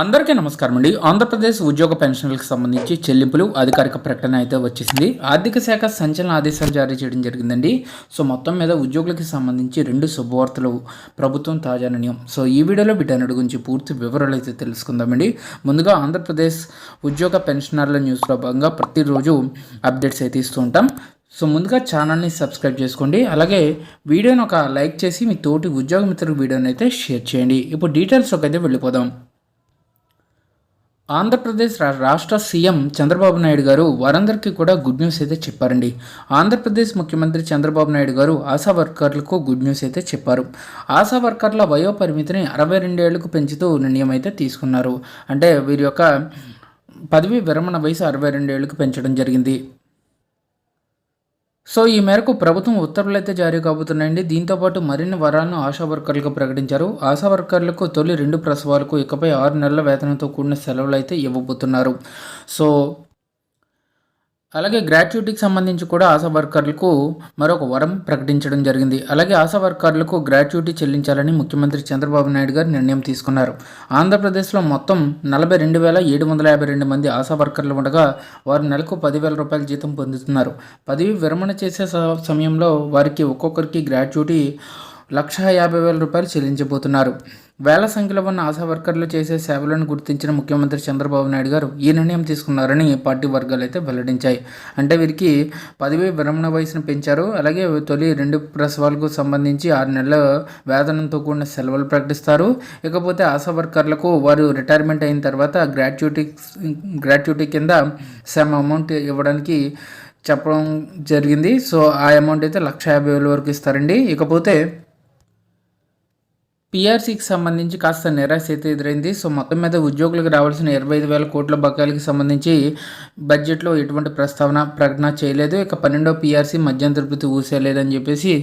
అందరికీ నమస్కారం అండి. ఆంధ్రప్రదేశ్ ఉద్యోగ పెన్షన్లకు సంబంధించి చెల్లింపులు అధికారిక ప్రకటన అయితే వచ్చేసింది. ఆర్థిక శాఖ సంచలన ఆదేశాలు జారీ చేయడం జరిగిందండి. సో మొత్తం మీద ఉద్యోగులకు సంబంధించి రెండు శుభవార్తలు ప్రభుత్వం తాజా నిర్ణయం. సో ఈ వీడియోలో వీటన్నిటి గురించి పూర్తి వివరాలు అయితే తెలుసుకుందామండి. ముందుగా ఆంధ్రప్రదేశ్ ఉద్యోగ పెన్షనర్ల న్యూస్లో భాగంగా ప్రతిరోజు అప్డేట్స్ అయితే ఇస్తూ ఉంటాం. సో ముందుగా ఛానల్ని సబ్స్క్రైబ్ చేసుకోండి. అలాగే వీడియోని ఒక లైక్ చేసి మీ తోటి ఉద్యోగ మిత్రుల వీడియోని అయితే షేర్ చేయండి. ఇప్పుడు డీటెయిల్స్లోకి అయితే వెళ్ళిపోదాం. ఆంధ్రప్రదేశ్ రాష్ట్ర సీఎం చంద్రబాబు నాయుడు గారు వారందరికీ కూడా గుడ్ న్యూస్ అయితే చెప్పారండి. ఆంధ్రప్రదేశ్ ముఖ్యమంత్రి చంద్రబాబు నాయుడు గారు ఆశా వర్కర్లకు గుడ్ న్యూస్ అయితే చెప్పారు. ఆశా వర్కర్ల వయో పరిమితిని అరవై రెండేళ్ళకు పెంచుతూ నిర్ణయం అయితే తీసుకున్నారు. అంటే వీరి యొక్క పదవి విరమణ వయసు అరవై రెండేళ్ళకు పెంచడం జరిగింది. సో ఈ మేరకు ప్రభుత్వం ఉత్తర్వులు అయితే జారీ కాబోతున్నాయండి. దీంతోపాటు మరిన్ని వరాలను ఆశా వర్కర్లకు ప్రకటించారు. ఆశా వర్కర్లకు తొలి రెండు ప్రసవాలకు ఇకపై ఆరు నెలల వేతనంతో కూడిన సెలవులు అయితే ఇవ్వబోతున్నారు. సో అలాగే గ్రాట్యుటీకి సంబంధించి కూడా ఆశా వర్కర్లకు మరొక వరం ప్రకటించడం జరిగింది. అలాగే ఆశా వర్కర్లకు గ్రాట్యుటీ చెల్లించాలని ముఖ్యమంత్రి చంద్రబాబు నాయుడు గారు నిర్ణయం తీసుకున్నారు. ఆంధ్రప్రదేశ్లో మొత్తం నలభై రెండు వేల ఏడు వందల యాభై రెండు మంది ఆశా వర్కర్లు ఉండగా వారు నెలకు పదివేల రూపాయల జీతం పొందుతున్నారు. పదవి విరమణ చేసే స- సమయంలో వారికి ఒక్కొక్కరికి గ్రాట్యుటీ లక్ష యాభై వేల రూపాయలు చెల్లించబోతున్నారు. వేల సంఖ్యలో ఉన్న ఆశా వర్కర్లు చేసే సేవలను గుర్తించిన ముఖ్యమంత్రి చంద్రబాబు నాయుడు గారు ఈ నిర్ణయం తీసుకున్నారని పార్టీ వర్గాలు అయితే వెల్లడించాయి. అంటే వీరికి పదవి విరమణ వయసును పెంచారు. అలాగే తొలి రెండు ప్రసవాలకు సంబంధించి ఆరు నెలల వేతనంతో కూడిన సెలవులు ప్రకటిస్తారు. ఇకపోతే ఆశా వర్కర్లకు వారు రిటైర్మెంట్ అయిన తర్వాత గ్రాట్యుటీ గ్రాట్యుటీ కింద సమ్ అమౌంట్ ఇవ్వడానికి చెప్పడం జరిగింది. సో ఆ అమౌంట్ అయితే లక్ష యాభై వేల వరకు ఇస్తారండి. ఇకపోతే పీఆర్సీకి సంబంధించి కాస్త నిరాశ అయితే ఎదురైంది. సో మొత్తం మీద ఉద్యోగులకు రావాల్సిన ఇరవై ఐదు వేల కోట్ల బకాయిలకు సంబంధించి బడ్జెట్లో ఎటువంటి ప్రస్తావన ప్రకటన చేయలేదు. ఇక పన్నెండో పీఆర్సీ మధ్యంతర వృత్తి ఊసేయలేదని చెప్పేసి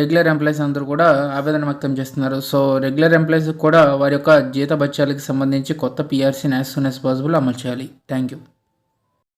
రెగ్యులర్ ఎంప్లాయీస్ అందరూ కూడా ఆవేదన వ్యక్తం చేస్తున్నారు. సో రెగ్యులర్ ఎంప్లాయీస్ కూడా వారి యొక్క జీత బత్యాలకు సంబంధించి కొత్త పీఆర్సీని యాజ్ సూన్ యాజ్ పాసిబుల్ అమలు చేయాలి. Thank you.